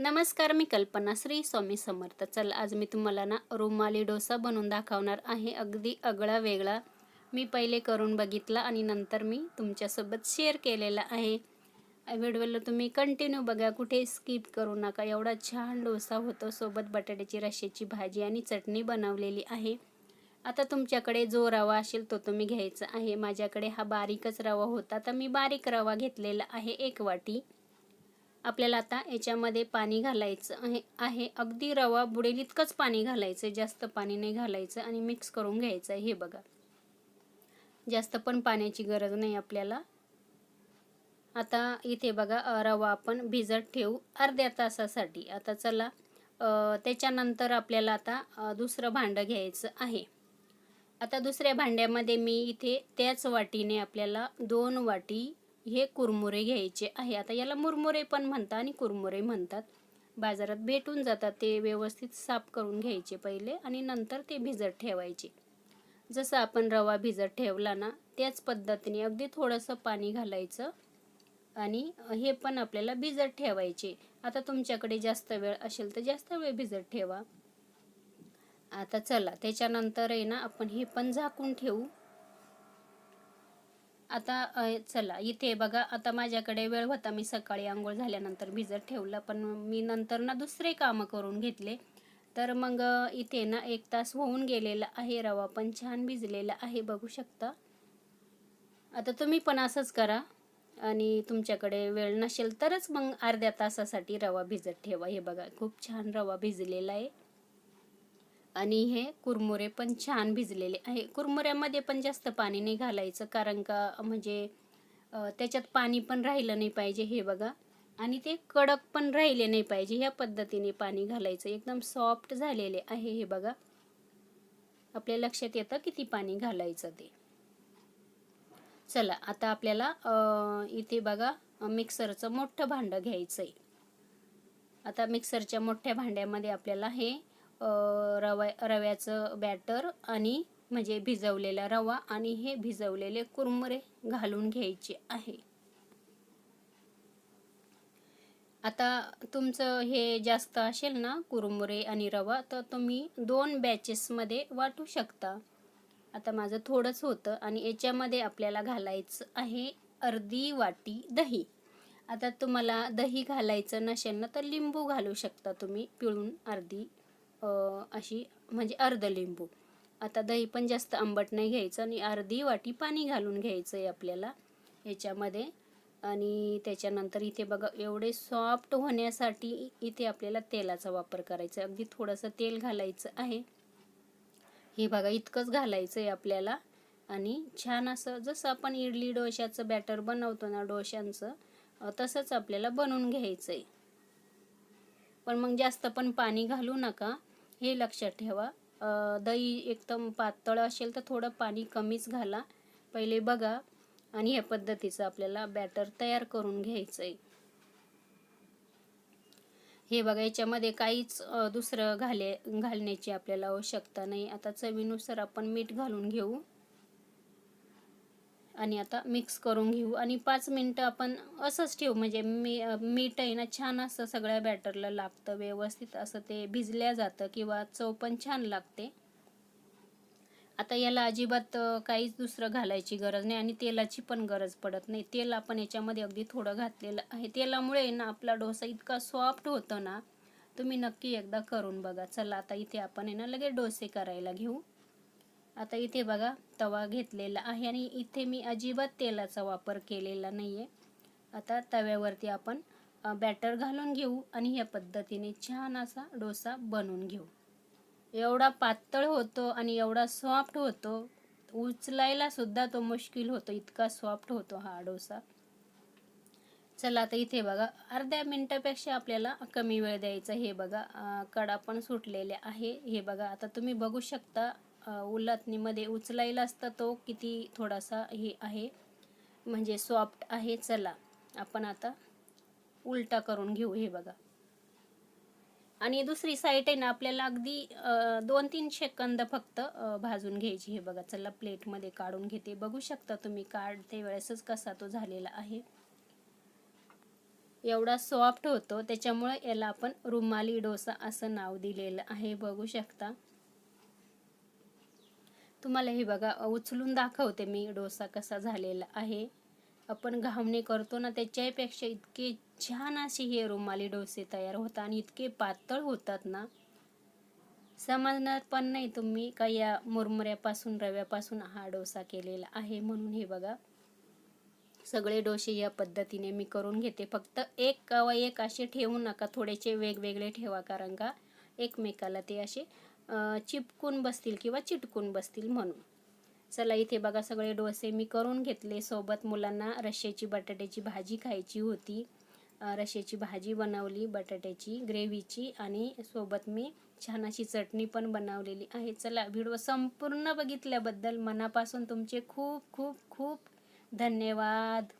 नमस्कार मी कल्पना श्री स्वामी समर्थ. चल आज मी तुम्हाला ना रुमाली डोसा बनवून दाखवणार आहे. अगदी अगळा वेगळा मी पहिले करून बघितला आणि नंतर मी तुमच्यासोबत शेअर केलेला आहे. व्हिडिओला तुम्ही कंटिन्यू बघा कुठे स्किप करू नका. एवढा छान डोसा होतो. सोबत बटाट्याची रश्याची भाजी आणि चटणी बनवलेली आहे. आता तुमच्याकडे जो रवा असेल तो तुम्ही घ्यायचा आहे. माझ्याकडे हा बारीकच रवा होता तर मी बारीक रवा घेतलेला आहे एक वाटी. आपल्याला आता याच्यामध्ये पाणी घालायचं आहे आहे. अगदी रवा बुडेल इतकंच पाणी घालायचं जास्त पाणी नाही घालायचं आणि मिक्स करून घ्यायचं आहे. हे बघा. जास्त पण पाण्याची गरज नाही आपल्याला. आता इथे बघा रवा आपण भिजत ठेवू अर्ध्या तासासाठी. आता चला त्याच्यानंतर आपल्याला आता दुसरं भांडं घ्यायचं आहे. आता दुसऱ्या भांड्यामध्ये मी इथे त्याच वाटीने आपल्याला दोन वाटी हे कुरमुरे घ्यायचे आहे. आता याला मुरमुरे पण म्हणतात आणि कुरमुरे म्हणतात. बाजारात भेटून जातात ते व्यवस्थित साफ करून घ्यायचे पहिले आणि नंतर ते भिजत ठेवायचे. जसं आपण रवा भिजत ठेवला ना त्याच पद्धतीने अगदी थोडंसं पाणी घालायचं आणि हे पण आपल्याला भिजत ठेवायचे. आता तुमच्याकडे जास्त वेळ असेल तर जास्त वेळ भिजत ठेवा. आता चला त्याच्यानंतर आहे ना आपण हे पण झाकून ठेवू. आता चला इथे बघा आता माझ्याकडे वेळ होता मी सकाळी आंघोळ झाल्यानंतर भिजत ठेवलं पण मी नंतर ना दुसरे कामं करून घेतले. तर मग इथे ना एक तास होऊन गेलेला आहे रवा पण छान भिजलेला आहे बघू शकता. आता तुम्ही पण असंच करा आणि तुमच्याकडे वेळ नसेल तरच मग अर्ध्या तासासाठी रवा भिजत ठेवा. हे बघा खूप छान रवा भिजलेला आहे. आणि हे कुरमुरे पण छान भिजलेले आहे. कुरमुऱ्यामध्ये पण जास्त पाणी नाही घालायचं कारण का म्हणजे त्याच्यात पाणी पण राहिलं नाही पाहिजे हे बघा. आणि ते कडक पण राहिले नाही पाहिजे. ह्या पद्धतीने पाणी घालायचं. एकदम सॉफ्ट झालेले आहे हे बघा. आपल्या लक्षात येतं किती पाणी घालायचं ते. चला आता आपल्याला इथे बघा मिक्सरचं मोठं भांडं घ्यायचं आहे आता मिक्सरच्या मोठ्या भांड्यामध्ये आपल्याला हे रवा रव्याचं बॅटर आणि म्हणजे भिजवलेला रवा आणि हे भिजवलेले कुरमुरे घालून घ्यायचे आहे. आता तुमचं हे जास्त असेल ना कुरमुरे आणि रवा तर तुम्ही दोन बॅचेसमध्ये वाटू शकता. आता माझं थोडंच होतं आणि याच्यामध्ये आपल्याला घालायचं आहे अर्धी वाटी दही. आता तुम्हाला दही घालायचं नसेल ना तर लिंबू घालू शकता तुम्ही पिळून अर्धी. अशी म्हणजे अर्ध लिंबू. आता दही पण जास्त आंबट नाही घ्यायचं आणि अर्धी वाटी पाणी घालून घ्यायचं आहे आपल्याला याच्यामध्ये. आणि त्याच्यानंतर इथे बघा एवढे सॉफ्ट होण्यासाठी इथे आपल्याला तेलाचा वापर करायचा आहे. अगदी थोडंसं तेल घालायचं आहे. हे बघा इतकंच घालायचं आहे आपल्याला. आणि छान असं जसं आपण इडली डोश्याचं बॅटर बनवतो ना डोश्यांचं तसंच आपल्याला बनवून घ्यायचं आहे पण मग जास्त पण पाणी घालू नका. हे लक्षात ठेवा. दही एकदम पातळ असेल तर थोडं पाणी कमीच घाला. पहिले बघा आणि ह्या पद्धतीचं आपल्याला बॅटर तयार करून घ्यायचं आहे हे बघा याच्यामध्ये काहीच दुसरं घाले घालण्याची आपल्याला आवश्यकता नाही. आता चवीनुसार आपण मीठ घालून घेऊ. आणि आता मिक्स करून घेऊ. आणि पाच मिनटं आपण असंच ठेवू. म्हणजे मी मीठ आहे ना छान असं सगळ्या बॅटरला लागतं व्यवस्थित. असं ते भिजल्या जातं किंवा चव पण छान लागते. आता याला अजिबात काहीच दुसरं घालायची गरज नाही आणि तेलाची पण गरज पडत नाही. तेल आपण याच्यामध्ये अगदी थोडं घातलेलं आहे. तेलामुळे ना आपला डोसा इतका सॉफ्ट होतो ना तुम्ही नक्की एकदा करून बघा. चला आता इथे आपण आहे ना लगेच डोसे करायला घेऊ. आता इथे बघा तवा घेतलेला आहे आणि इथे मी अजिबात तेलाचा वापर केलेला नाही आहे आता तव्यावरती आपण बॅटर घालून घेऊ आणि ह्या पद्धतीने छान असा डोसा बनवून घेऊ. एवढा पातळ होतो आणि एवढा सॉफ्ट होतो उचलायला सुद्धा तो मुश्किल होतो इतका सॉफ्ट होतो हा डोसा. चला आता इथे बघा अर्ध्या मिनटापेक्षा आपल्याला कमी वेळ द्यायचा हे बघा कडा पण सुटलेले आहे. हे बघा आता तुम्ही बघू शकता उलटणीमध्ये उचलायला असता तो किती थोडासा हे आहे. म्हणजे सॉफ्ट आहे. चला आपण आता उलटा करून घेऊ हे बघा. आणि दुसरी साईड आहे ना आपल्याला अगदी दोन तीन सेकंद फक्त भाजून घ्यायची हे बघा. चला प्लेटमध्ये काढून घेते. बघू शकता तुम्ही काढते वेळेसच कसा तो झालेला आहे. एवढा सॉफ्ट होतो. त्याच्यामुळे याला आपण रुमाली डोसा असं नाव दिलेलं आहे. बघू शकता. तुम्हाला हे बघा उचलून दाखवते मी डोसा कसा झालेला आहे. आपण घावणे करतो ना त्याच्यापेक्षा इतके छान असे हे रुमाली डोसे तयार होतात आणि इतके पातळ होतात ना. समजणार पण नाही तुम्ही का या मुरमुऱ्यापासून रव्यापासून हा डोसा केलेला आहे. म्हणून हे बघा सगळे डोसे या पद्धतीने मी करून घेते. फक्त एक कवा एक असे ठेवू नका थोडेसे वेगवेगळे ठेवा. कारण का एकमेकाला ते असे चिपकून बसतील किंवा चिटकून बसतील म्हणून. चला इथे बघा सगळे डोसे मी करून घेतले. सोबत मुलांना रश्श्याची बटाट्याची भाजी खायची होती. रश्श्याची भाजी बनवली बटाट्याची ग्रेव्हीची आणि सोबत मी छान अशी चटणी पण बनवलेली आहे. चला व्हिडिओ संपूर्ण बघितल्याबद्दल मनापासून तुमचे खूप खूप खूप धन्यवाद.